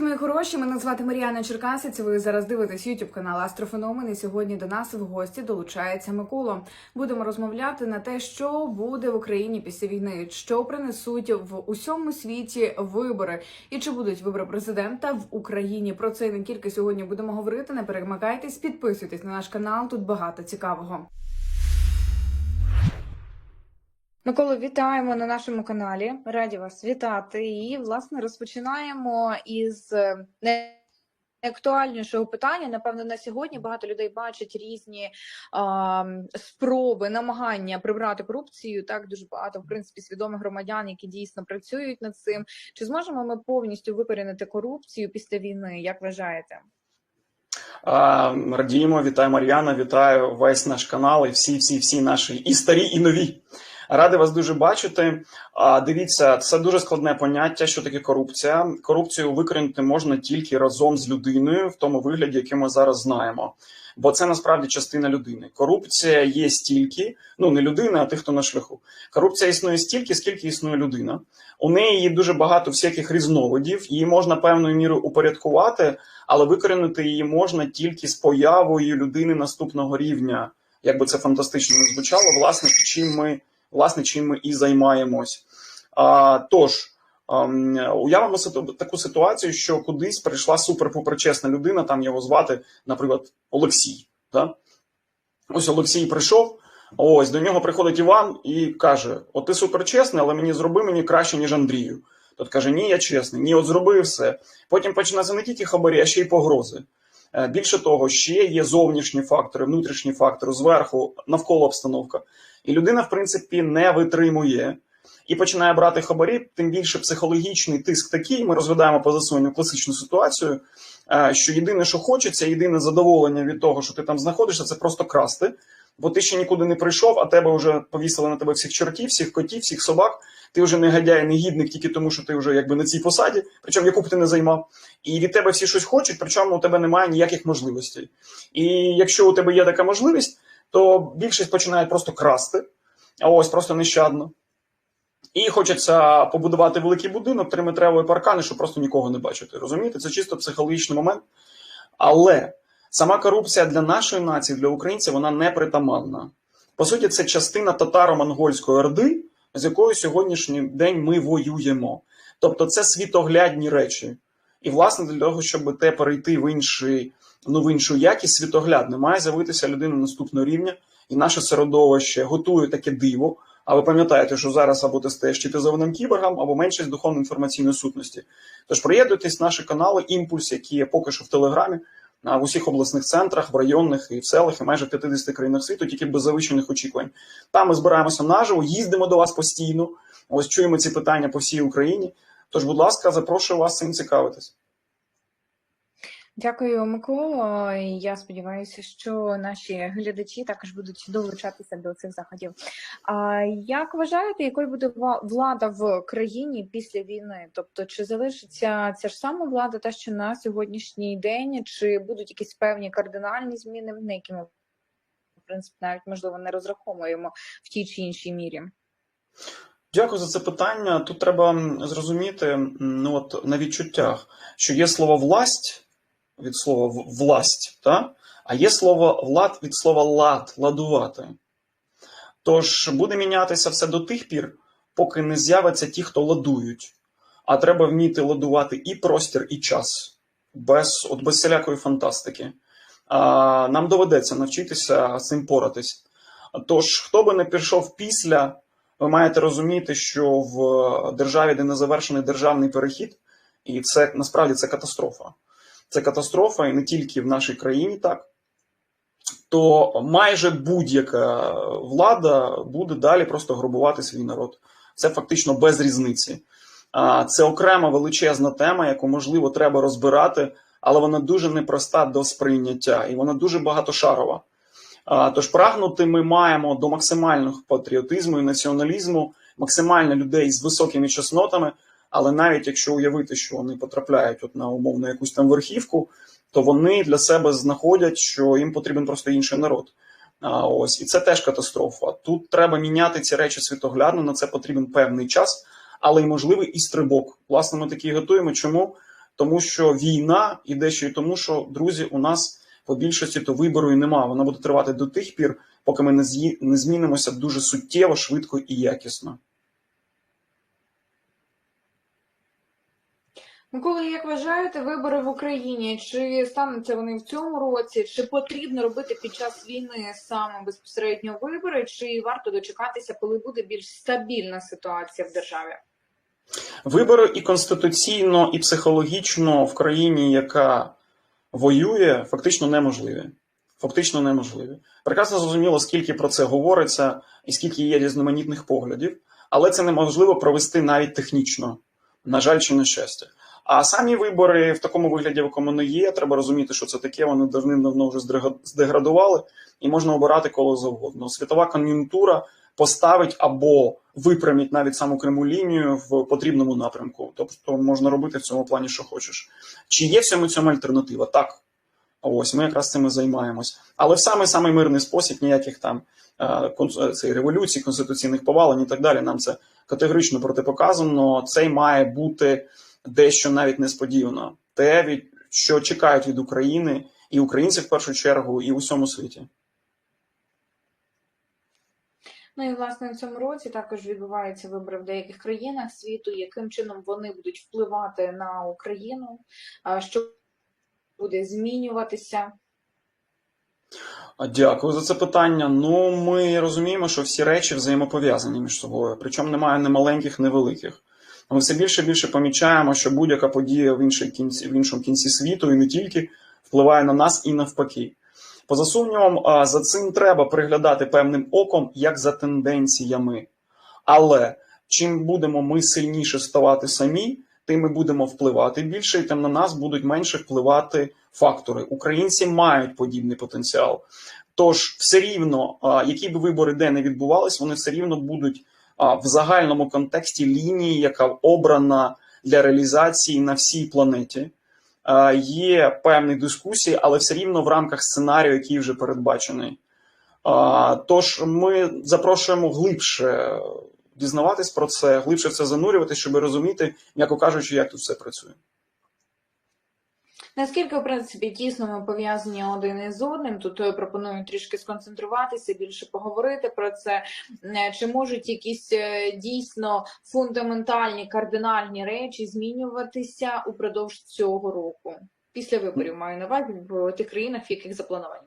Привіт, мої хороші! Мене звати Мар'яна Черкасець. Ви зараз дивитесь YouTube канал Астрофеномен. І сьогодні до нас в гості долучається Микола. Будемо розмовляти на те, що буде в Україні після війни, що принесуть в усьому світі вибори, і чи будуть вибори президента в Україні. Про це не тільки сьогодні будемо говорити. Не перемикайтесь, підписуйтесь на наш канал. Тут багато цікавого. Микола, вітаємо на нашому каналі. Раді вас вітати. І власне розпочинаємо із е, найактуальнішого питання. Напевно, на сьогодні багато людей бачать різні а, спроби, намагання прибрати корупцію. Так дуже багато в принципі свідомих громадян, які дійсно працюють над цим. Чи зможемо ми повністю викорінити корупцію після війни? Як вважаєте? Радіємо, вітаю Мар'яна, вітаю весь наш канал і всі, всі, всі наші і старі, і нові. Радий вас дуже бачити. Дивіться, це дуже складне поняття, що таке корупція. Корупцію викорінити можна тільки разом з людиною в тому вигляді, який ми зараз знаємо. Бо це насправді частина людини. Корупція є стільки, ну не людина, а тих, хто на шляху. Корупція існує стільки, скільки існує людина. У неї є дуже багато всяких різновидів, її можна певною мірою упорядкувати, але викорінити її можна тільки з появою людини наступного рівня. Як би це фантастично не звучало, власне, чим ми власне, чим ми і займаємось. Тож, ем, уявимо таку ситуацію, що кудись прийшла супер-пупер людина, там його звати, наприклад, Олексій. Да? Ось Олексій прийшов. Ось до нього приходить Іван і каже: От ти суперчесний, але мені зроби мені краще, ніж Андрію. Тот каже: Ні, я чесний, ні, от зроби все. Потім починаються не тільки хабарі, а ще й погрози. Е, Більше того, ще є зовнішні фактори, внутрішні фактори, зверху, навколо обстановка. І людина, в принципі, не витримує і починає брати хабарі, тим більше психологічний тиск такий. Ми розглядаємо по засуненню класичну ситуацію, е, що єдине, що хочеться, єдине задоволення від того, що ти там знаходишся, це просто красти. Бо ти ще нікуди не прийшов, а тебе вже повісили на тебе всіх чортів, всіх котів, всіх собак. Ти вже не гадяй, негідник тільки тому, що ти вже якби на цій посаді, причому яку б ти не займав. І від тебе всі щось хочуть, причому у тебе немає ніяких можливостей. І якщо у тебе є така можливість, то більшість починає просто красти, ось просто нещадно. І хочеться побудувати великий будинок, триметрової паркани, щоб просто нікого не бачити. Розумієте? Це чисто психологічний момент. Але сама корупція для нашої нації, для українців, вона не притаманна. По суті, це частина татаро-монгольської орди, з якою сьогоднішній день ми воюємо. Тобто, це світоглядні речі. І, власне, для того, щоб те перейти в інший, ну, в іншу якість світоглядне, має з'явитися людина наступного рівня, і наше середовище готує таке диво. А ви пам'ятаєте, що зараз або ти стаєш читизованим кіборгом, або меншість духовно-інформаційної сутності. Тож приєднуйтесь наші канали Імпульс, які є поки що в Телеграмі, а, в усіх обласних центрах, в районних і в селах, і майже в 50 країнах світу, тільки без завищених очікувань. Там ми збираємося наживо, їздимо до вас постійно. Ось чуємо ці питання по всій Україні. Тож, будь ласка, запрошую вас цим цікавитись. Дякую, Микола. Я сподіваюся, що наші глядачі також будуть долучатися до цих заходів. А як вважаєте, якою буде влада в країні після війни? Тобто, чи залишиться ця ж сама влада, та що на сьогоднішній день, чи будуть якісь певні кардинальні зміни, на які ми в принципі навіть можливо не розраховуємо в тій чи іншій мірі? Дякую за це питання. Тут треба зрозуміти ну, от, на відчуттях, що є слово власть від слова власть, та? а є слово влад від слова лад, ладувати. Тож буде мінятися все до тих пір, поки не з'являться ті, хто ладують. А треба вміти ладувати і простір, і час, без, от, без всілякої фантастики. А, нам доведеться навчитися з цим поратись. Тож, хто би не пішов після ви маєте розуміти, що в державі, де не завершений державний перехід, і це насправді це катастрофа. Це катастрофа, і не тільки в нашій країні так. То майже будь-яка влада буде далі просто грабувати свій народ. Це фактично без різниці. Це окрема величезна тема, яку можливо треба розбирати, але вона дуже непроста до сприйняття, і вона дуже багатошарова. Тож прагнути ми маємо до максимального патріотизму і націоналізму, максимально людей з високими чеснотами, але навіть якщо уявити, що вони потрапляють от на умовно якусь там верхівку, то вони для себе знаходять, що їм потрібен просто інший народ. А, ось і це теж катастрофа. Тут треба міняти ці речі світоглядно. На це потрібен певний час, але й можливий і стрибок. Власне, ми такі готуємо. Чому? тому що війна іде ще й тому, що друзі, у нас по більшості то вибору і нема. Вона буде тривати до тих пір, поки ми не змінимося дуже суттєво, швидко і якісно. Микола, як вважаєте, вибори в Україні? Чи стануться вони в цьому році? Чи потрібно робити під час війни саме безпосередньо вибори? Чи варто дочекатися, коли буде більш стабільна ситуація в державі? Вибори і конституційно, і психологічно в країні, яка воює, фактично неможливі. Фактично неможливі. Прекрасно зрозуміло, скільки про це говориться і скільки є різноманітних поглядів, але це неможливо провести навіть технічно, на жаль, чи на щастя. А самі вибори в такому вигляді, в якому вони є, треба розуміти, що це таке. Вони давним-давно вже здеградували, і можна обирати кого завгодно. Світова кон'юнктура поставить або випрямить навіть саму пряму лінію в потрібному напрямку. Тобто можна робити в цьому плані, що хочеш. Чи є всьому цьому альтернатива? Так. Ось ми якраз цим і займаємось. Але в самий самий мирний спосіб ніяких там е, е, цей, революцій, конституційних повалень і так далі. Нам це категорично протипоказано. Це має бути дещо навіть несподівано. Те, від що чекають від України і українців в першу чергу, і в усьому світі. Ну і власне в цьому році також відбуваються вибори в деяких країнах світу. Яким чином вони будуть впливати на Україну? Що буде змінюватися? Дякую за це питання. Ну, ми розуміємо, що всі речі взаємопов'язані між собою, причому немає ні маленьких, ні великих. Ми все більше і більше помічаємо, що будь-яка подія в, іншій кінці, в іншому кінці світу і не тільки впливає на нас і навпаки. Поза сумнівом, за цим треба приглядати певним оком, як за тенденціями. Але чим будемо ми сильніше ставати самі, тим ми будемо впливати більше, і тим на нас будуть менше впливати фактори. Українці мають подібний потенціал. Тож, все рівно, які б вибори де не відбувались, вони все рівно будуть в загальному контексті лінії, яка обрана для реалізації на всій планеті. Є певні дискусії, але все рівно в рамках сценарію, який вже передбачений. Тож ми запрошуємо глибше дізнаватись про це, глибше в це занурювати, щоб розуміти, м'яко кажучи, як тут все працює. Наскільки, в принципі, тісно ми пов'язані один із одним? Тут я пропоную трішки сконцентруватися, більше поговорити про це. Е, Чи можуть якісь е, дійсно фундаментальні кардинальні речі змінюватися упродовж цього року? Після виборів маю на увазі в тих країнах, в яких заплановані.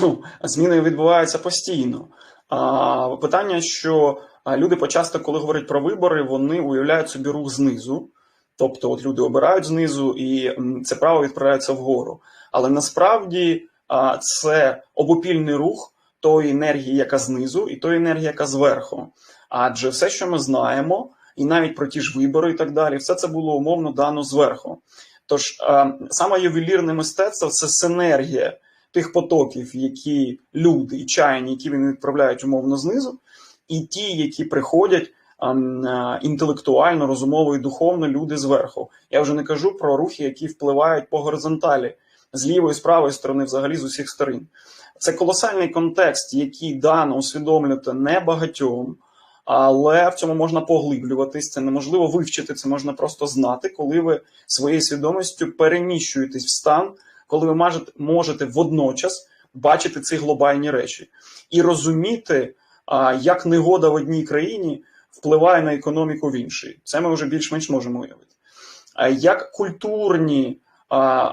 Ну, зміни відбуваються постійно. А, питання, що люди почасто, коли говорять про вибори, вони уявляють собі рух знизу. Тобто, от люди обирають знизу, і це право відправляється вгору. Але насправді це обопільний рух тої енергії, яка знизу, і тої енергії, яка зверху. Адже все, що ми знаємо, і навіть про ті ж вибори, і так далі, все це було умовно дано зверху. Тож саме ювелірне мистецтво це синергія тих потоків, які люди і чаяні, які вони відправляють умовно знизу, і ті, які приходять інтелектуально, розумово і духовно люди зверху. Я вже не кажу про рухи, які впливають по горизонталі з лівої, з правої сторони, взагалі з усіх сторін. Це колосальний контекст, який дано усвідомлювати не багатьом, але в цьому можна поглиблюватись. Це неможливо вивчити, це можна просто знати, коли ви своєю свідомістю переміщуєтесь в стан, коли ви можете, можете водночас бачити ці глобальні речі і розуміти, як негода в одній країні впливає на економіку в іншій. Це ми вже більш-менш можемо уявити. Як культурні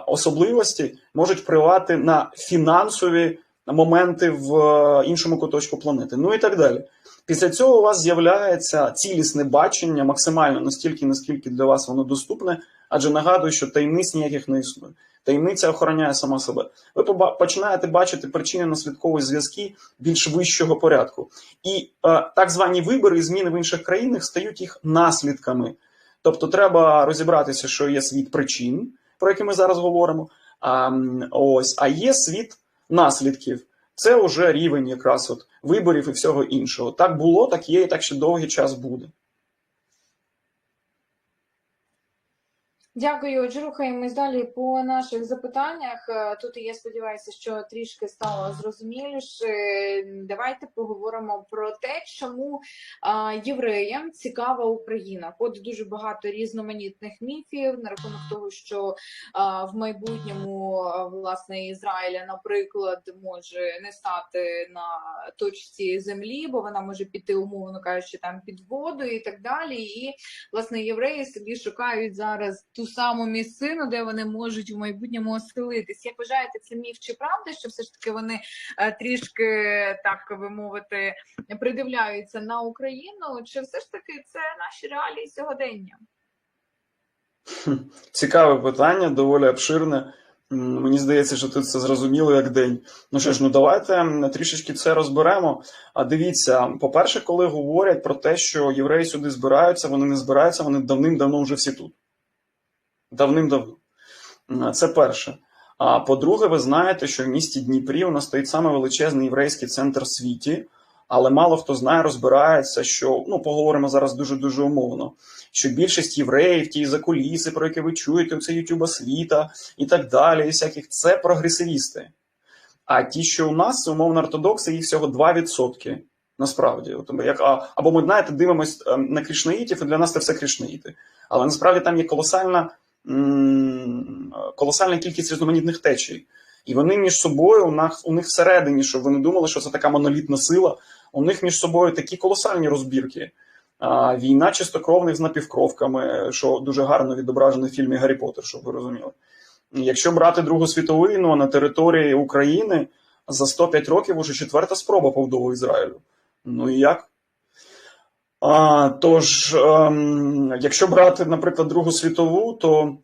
особливості можуть впливати на фінансові моменти в е, іншому куточку планети, ну і так далі. Після цього у вас з'являється цілісне бачення, максимально настільки, наскільки для вас воно доступне, адже нагадую, що таємниць ніяких не існує. Таємниця охороняє сама себе. Ви починаєте бачити причини наслідкові зв'язки більш вищого порядку. І е, так звані вибори і зміни в інших країнах стають їх наслідками. Тобто, треба розібратися, що є світ причин, про які ми зараз говоримо. А, ось, а є світ наслідків. Це вже рівень якраз от виборів і всього іншого. Так було, так є, і так ще довгий час буде. Дякую. Отже, рухаємось далі по наших запитаннях. Е, Тут я сподіваюся, що трішки стало зрозуміліше. Давайте поговоримо про те, чому євреям цікава Україна. Ходить дуже багато різноманітних міфів на рахунок того, що в майбутньому власне Ізраїля, наприклад, може не стати на точці землі, бо вона може піти, умовно кажучи, там під воду і так далі. І власне євреї собі шукають зараз ту саму місцину, де вони можуть в майбутньому оселитись. Як вважаєте, це міф чи правда, що все ж таки вони е, трішки так би мовити придивляються на Україну? Чи все ж таки це наші реалії сьогодення? Цікаве питання, доволі обширне. Мені здається, що тут це зрозуміло як день. Ну що ж, ну давайте трішечки це розберемо. А дивіться, по-перше, коли говорять про те, що євреї сюди збираються, вони не збираються, вони давним-давно вже всі тут. Давним-давно. Це перше. А по-друге, ви знаєте, що в місті Дніпрі у нас стоїть саме величезний єврейський центр світі, але мало хто знає, розбирається, що ну поговоримо зараз дуже дуже умовно. Що більшість євреїв, ті закуліси, про які ви чуєте, це Ютуба світа і так далі, і всяких, це прогресивісти. А ті, що у нас, умовно ортодокси, їх всього 2%. Насправді, От, як, а, або ми знаєте, дивимось ем, на кришнаїтів, і для нас це все кришнаїти. Але насправді там є колосальна, колосальна кількість різноманітних течій. І вони між собою, у нас у них всередині, щоб ви не думали, що це така монолітна сила, у них між собою такі колосальні розбірки. А, війна чистокровних з напівкровками, що дуже гарно відображено в фільмі Гаррі Поттер, щоб ви розуміли. Якщо брати Другу світову війну на території України за 105 років уже четверта спроба побудови Ізраїлю. Ну і як? А, тож, ем, якщо брати, наприклад, Другу світову, то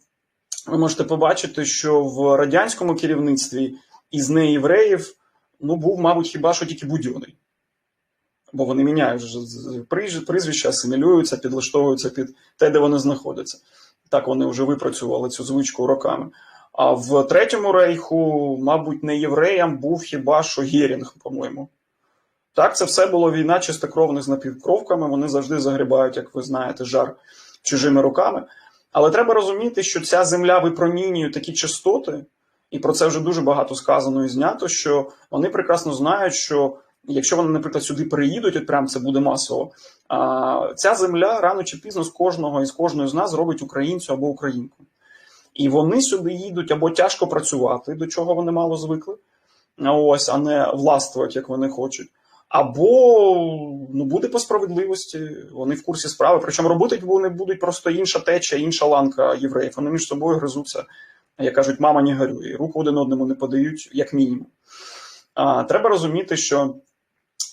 ви можете побачити, що в радянському керівництві із неєвреїв ну, був, мабуть, хіба що тільки будьоний. Бо вони міняють прізвища, асимілюються, підлаштовуються під те, де вони знаходяться. Так вони вже випрацювали цю звичку роками. А в третьому рейху, мабуть, не євреям був хіба що Герінг, по-моєму. Так, це все було війна чистокровних з напівкровками. Вони завжди загрібають, як ви знаєте, жар чужими руками. Але треба розуміти, що ця земля випромінює такі частоти, і про це вже дуже багато сказано і знято, що вони прекрасно знають, що якщо вони, наприклад, сюди приїдуть, от прям це буде масово, а, ця земля рано чи пізно з кожного і з кожної з нас зробить українцю або українку. І вони сюди їдуть або тяжко працювати, до чого вони мало звикли, ось, а не властвувати, як вони хочуть. Або ну, буде по справедливості, вони в курсі справи. Причому робити вони будуть просто інша теча, інша ланка євреїв. Вони між собою гризуться, як кажуть, мама не горює, і руку один одному не подають, як мінімум. А, треба розуміти, що,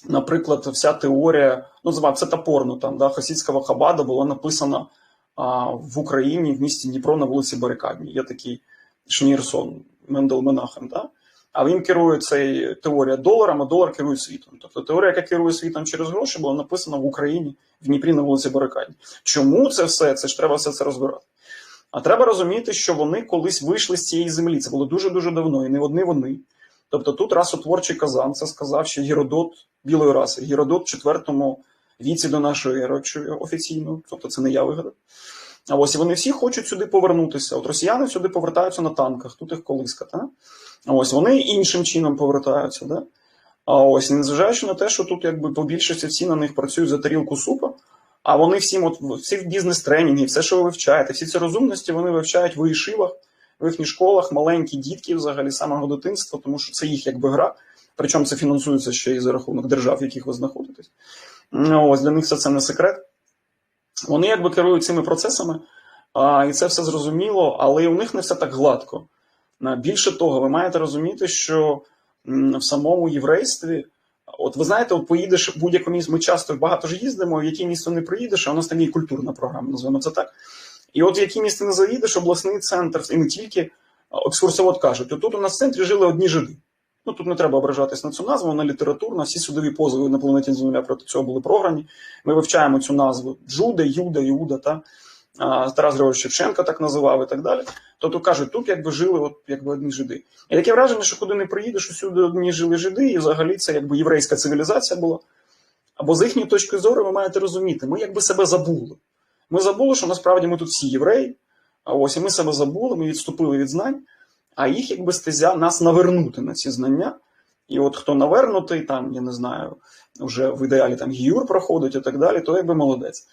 наприклад, вся теорія, ну, це топорно там, да, хасідського хабада була написана а, в Україні, в місті Дніпро на вулиці Барикадній. Є такий Шнірсон, Мендел Менахем. Да? А він керує цей теорія доларом, а долар керує світом. Тобто теорія, яка керує світом через гроші, була написана в Україні в Дніпрі на вулиці Барикадній. Чому це все? Це ж треба все це розбирати. А треба розуміти, що вони колись вийшли з цієї землі. Це було дуже дуже давно, і не одні вони. Тобто тут расотворчий казан, це сказав ще Геродот білої раси. Геродот в четвертому віці до нашої ери офіційно, тобто це не я вигадав. А ось і вони всі хочуть сюди повернутися. От росіяни сюди повертаються на танках, тут їх колиска. Та? А ось вони іншим чином повертаються. Да? А ось незважаючи на те, що тут якби по більшості всі на них працюють за тарілку супа, а вони всім, от всі в бізнес-тренінгі, все, що ви вивчаєте, всі ці розумності вони вивчають в їшивах, в їхніх школах, маленькі дітки взагалі самого дитинства, тому що це їх якби гра. Причому це фінансується ще і за рахунок держав, в яких ви знаходитесь. Ось для них все це не секрет. Вони якби керують цими процесами, а, і це все зрозуміло, але і у них не все так гладко. Більше того, ви маєте розуміти, що в самому єврействі, от ви знаєте, от поїдеш в будь-якому місці, ми часто багато ж їздимо, в яке місто не приїдеш, а у нас там є культурна програма, називаємо це так. І от в яке місце не заїдеш, обласний центр, і не тільки екскурсовод кажуть, отут у нас в центрі жили одні жиди. Ну тут не треба ображатись на цю назву, вона літературна. Всі судові позови на планеті Земля проти цього були програні. Ми вивчаємо цю назву Джуде, Юда, Іуда, та Тарас Григорович Шевченко так називав і так далі. Тобто кажуть, тут якби жили от, якби одні жиди. І таке враження, що куди не приїдеш, усюди одні жили жиди, і взагалі це якби єврейська цивілізація була. Або з їхньої точки зору ви маєте розуміти, ми якби себе забули. Ми забули, що насправді ми тут всі євреї, А ось і ми себе забули, ми відступили від знань, а їх якби стезя нас навернути на ці знання. І от хто навернутий, там, я не знаю, вже в ідеалі там гіюр проходить і так далі, то якби молодець.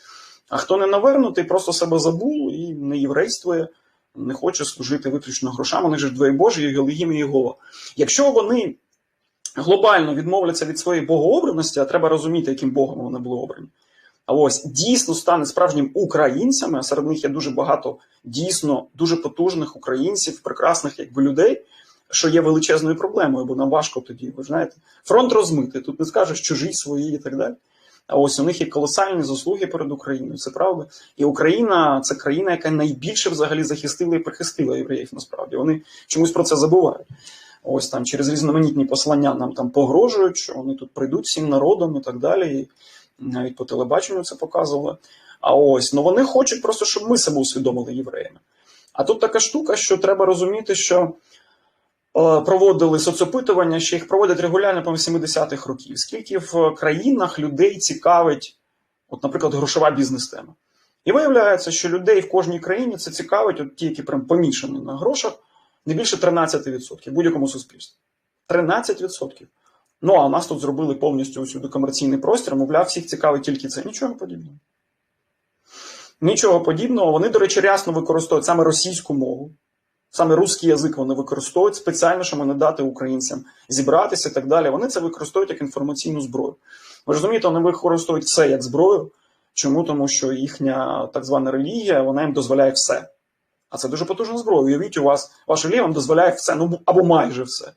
А хто не навернутий, просто себе забув і не єврействує, не хоче служити виключно грошам, вони ж двоє Божі, і Гелегім і Єгова. Якщо вони глобально відмовляться від своєї богообраності, а треба розуміти, яким Богом вони були обрані. Ось дійсно стане справжнім українцями, а серед них є дуже багато дійсно дуже потужних українців, прекрасних якби людей, що є величезною проблемою, бо нам важко тоді, ви знаєте, фронт розмитий, тут не скажеш чужі свої і так далі. А ось у них є колосальні заслуги перед Україною, це правда. І Україна це країна, яка найбільше взагалі захистила і прихистила євреїв. Насправді вони чомусь про це забувають. Ось там через різноманітні послання нам там погрожують, що вони тут прийдуть всім народом і так далі. Навіть по телебаченню це показували. А ось ну вони хочуть просто, щоб ми себе усвідомили євреями. А тут така штука, що треба розуміти, що е, проводили соцопитування, що їх проводять регулярно по 70-х років. Скільки в країнах людей цікавить, от, наприклад, грошова бізнес-тема. І виявляється, що людей в кожній країні це цікавить, от ті, які прям помішані на грошах, не більше 13% в будь-якому суспільстві. 13%. Ну, а у нас тут зробили повністю усюди комерційний простір, мовляв, всіх цікавить тільки це. Нічого подібного. Нічого подібного. Вони, до речі, рясно використовують саме російську мову, саме русський язик вони використовують спеціально, щоб не дати українцям зібратися і так далі. Вони це використовують як інформаційну зброю. Ви розумієте, вони використовують все як зброю. Чому? Тому що їхня так звана релігія вона їм дозволяє все. А це дуже потужна зброя. Уявіть, у вас ваша релігія вам дозволяє все, ну або майже все.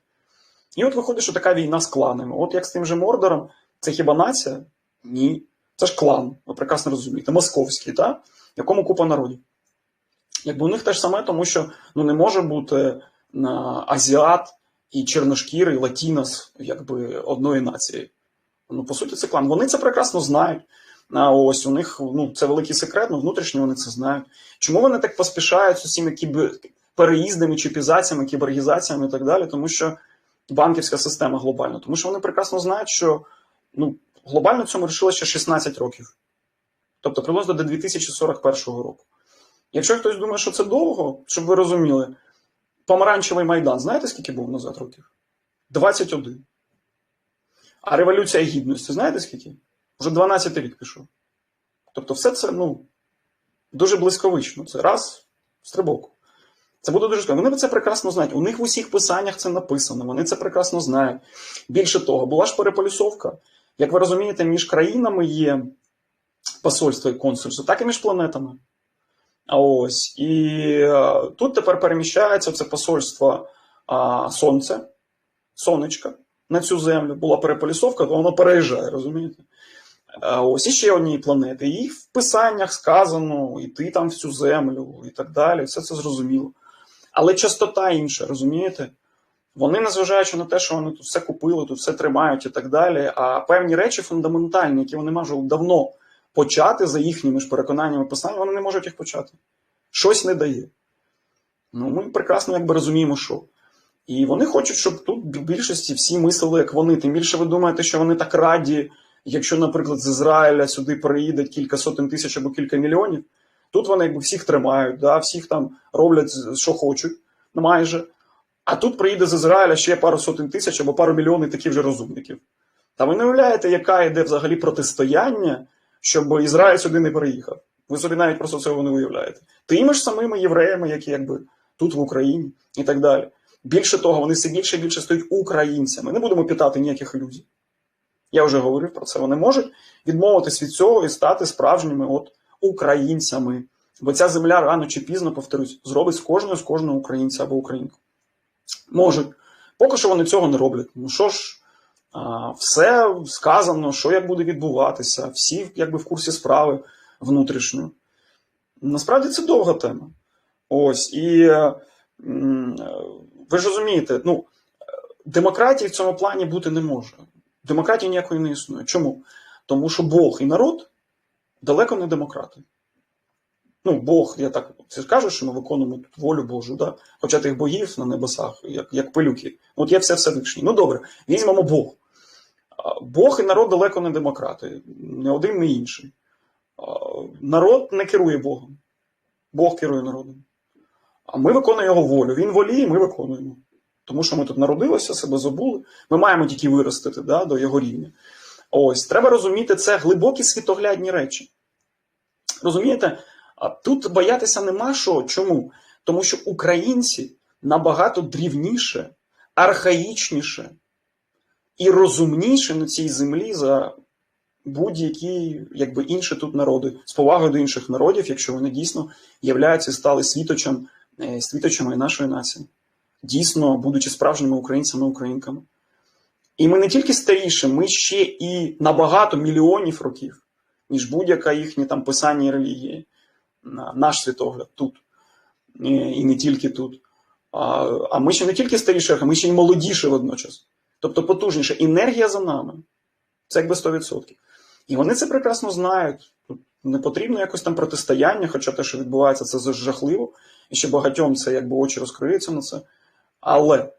І от виходить, що така війна з кланами. От як з тим же Мордором, це хіба нація? Ні. Це ж клан, ви прекрасно розумієте, московський, та? якому купа народів. Якби у них те ж саме, тому що ну, не може бути на азіат і чорношкірий латінос якби одної нації. Ну, по суті, це клан. Вони це прекрасно знають. А ось у них ну, це великий секрет, ну внутрішньо вони це знають. Чому вони так поспішають з усіми кібер... переїздами, чіпізаціями, кібергізаціями і так далі? Тому що банківська система глобальна, тому що вони прекрасно знають, що ну, глобально цьому рішили ще 16 років, тобто приблизно до 2041 року. Якщо хтось думає, що це довго, щоб ви розуміли, помаранчевий майдан, знаєте, скільки був назад років? 21. А Революція Гідності, знаєте скільки? Вже 12 рік пішов. Тобто, все це ну, дуже близьковично. Це раз стрибок. Це буде дуже складно. Вони це прекрасно знають. У них в усіх писаннях це написано, вони це прекрасно знають. Більше того, була ж переполюсовка. Як ви розумієте, між країнами є посольство і консульство, так і між планетами. А ось. І е, тут тепер переміщається це посольство а, Сонце, сонечка на цю землю. Була переполюсовка, то воно переїжджає, розумієте? А ось іще однієї планети. І в писаннях сказано, йти там в цю землю і так далі. Все це зрозуміло. Але частота інша, розумієте? Вони, незважаючи на те, що вони тут все купили, тут все тримають і так далі. А певні речі фундаментальні, які вони можуть давно почати за їхніми ж переконаннями писання, вони не можуть їх почати. Щось не дає. Ну, ми прекрасно якби розуміємо, що. І вони хочуть, щоб тут в більшості всі мислили, як вони. Тим більше ви думаєте, що вони так раді, якщо, наприклад, з Ізраїля сюди приїде кілька сотень тисяч або кілька мільйонів. Тут вони якби всіх тримають, да, всіх там роблять, що хочуть, майже. А тут приїде з Ізраїля ще пару сотень тисяч або пару мільйонів таких вже розумників. Та ви не уявляєте, яка йде взагалі протистояння, щоб Ізраїль сюди не переїхав. Ви собі навіть просто цього не уявляєте. Тими ж самими євреями, які якби тут в Україні і так далі. Більше того, вони все більше і більше стають українцями. Не будемо питати ніяких ілюзій. Я вже говорив про це. Вони можуть відмовитись від цього і стати справжніми от українцями. Бо ця земля рано чи пізно, повторюсь, зробить з кожного з кожного українця або українку. Можуть. Поки що вони цього не роблять. Ну що ж, все сказано, що як буде відбуватися, всі якби в курсі справи внутрішньої. Насправді це довга тема. Ось. І ви ж розумієте, ну, демократії в цьому плані бути не може. Демократії ніякої не існує. Чому? Тому що Бог і народ далеко не демократи. Ну, Бог, я так кажу, що ми виконуємо тут волю Божу, да? хоча тих богів на небесах, як як пилюки. От є все Всевишній. Ну добре, візьмемо Бог. Бог і народ далеко не демократи, не один, не інший. Народ не керує Богом. Бог керує народом. А ми виконуємо його волю. Він воліє, ми виконуємо. Тому що ми тут народилися, себе забули. Ми маємо тільки виростити да, до його рівня. Ось, треба розуміти, це глибокі світоглядні речі. Розумієте? Тут боятися нема що. Чому? Тому що українці набагато дрівніше, архаїчніше і розумніше на цій землі за будь-які якби, інші тут народи, з повагою до інших народів, якщо вони дійсно являються стали світочем, е, світочами нашої нації, дійсно будучи справжніми українцями українками. І ми не тільки старіші, ми ще і набагато мільйонів років, ніж будь-яка їхня там писання і релігія, на- наш світогляд тут. І не тільки тут. А, а ми ще не тільки старіші, а ми ще й молодіші водночас. Тобто потужніше. Енергія за нами. Це якби 100%. І вони це прекрасно знають. Тут не потрібно якось там протистояння, хоча те, що відбувається, це жахливо. І ще багатьом це якби очі розкриються на це. Але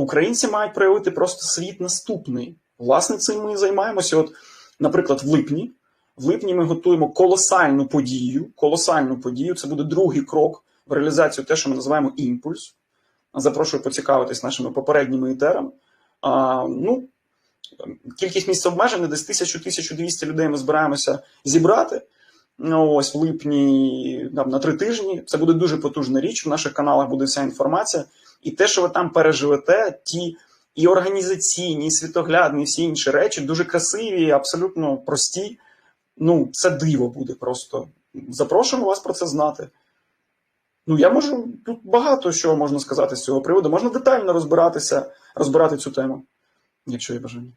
українці мають проявити просто світ наступний. Власне, цим ми і займаємося. От, наприклад, в липні. В липні ми готуємо колосальну подію. Колосальну подію. Це буде другий крок в реалізацію те, що ми називаємо імпульс. Запрошую поцікавитись нашими попередніми етерами. А, ну, кількість місць обмежена, десь 1000-1200 людей ми збираємося зібрати. Ось в липні там, на три тижні. Це буде дуже потужна річ. В наших каналах буде вся інформація. І те, що ви там переживете, ті і організаційні, і світоглядні, і всі інші речі, дуже красиві, абсолютно прості. Ну, це диво буде просто. Запрошуємо вас про це знати. Ну, я можу тут багато що можна сказати з цього приводу. Можна детально розбиратися, розбирати цю тему, якщо є бажання.